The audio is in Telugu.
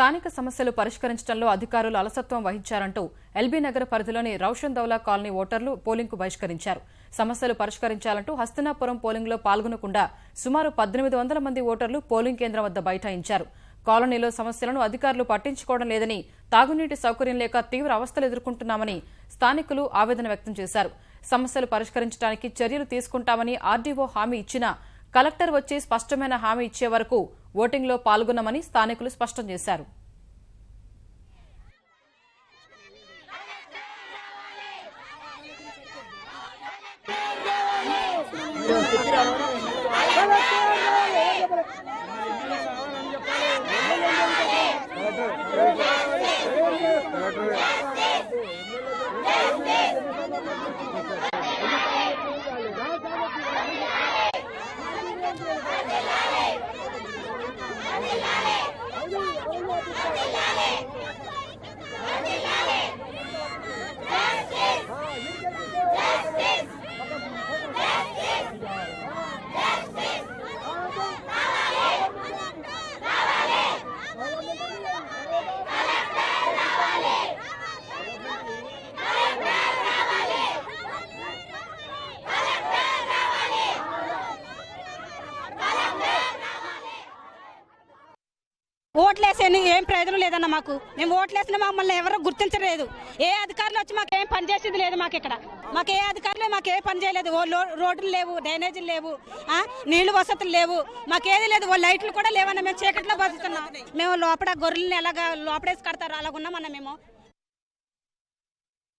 స్థానిక సమస్యలు పరిష్కరించడంలో అధికారులు అలసత్వం వహించారంటూ ఎల్బీ నగర్ పరిధిలోని రౌషన్ దౌలా కాలనీ ఓటర్లు పోలింగ్కు బహిష్కరించారు. సమస్యలు పరిష్కరించాలంటూ హస్తినాపురం పోలింగ్లో పాల్గొనకుండా సుమారు పద్దెనిమిది వందల మంది ఓటర్లు పోలింగ్ కేంద్రం వద్ద బైఠాయించారు. కాలనీలో సమస్యలను అధికారులు పట్టించుకోవడం లేదని తాగునీటి సౌకర్యం లేక తీవ్ర అవస్థలు ఎదుర్కొంటున్నామని స్థానికులు ఆవేదన వ్యక్తం చేశారు. సమస్యలు పరిష్కరించడానికి చర్యలు తీసుకుంటామని ఆర్డీఓ హామీ ఇచ్చినా కలెక్టర్ వచ్చి స్పష్టమైన హామీ ఇచ్చే వరకు ఓటింగ్లో పాల్గొనమని స్థానికులు స్పష్టం చేశారు Hallelujah. ఓట్లేసాను ఏం ప్రయోజనం లేదన్న మాకు. మేము ఓట్లేసిన మమ్మల్ని ఎవరు గుర్తించలేదు. ఏ అధికారులు వచ్చి మాకు ఏం పని చేసేది లేదు మాకు ఇక్కడ. మాకు ఏ అధికారులు మాకు ఏ పని చేయలేదు. ఓ రోడ్లు లేవు డ్రైనేజీలు లేవు నీళ్ళు వసతులు లేవు మాకేది లేదు. ఓ లైట్లు కూడా లేవన్న మేము చీకట్లో బతుకుతున్నాం. మేము లోపల గొర్రెల్ని ఎలాగా లోపడేసి కడతారు? అలాగున్నామన్న మేము.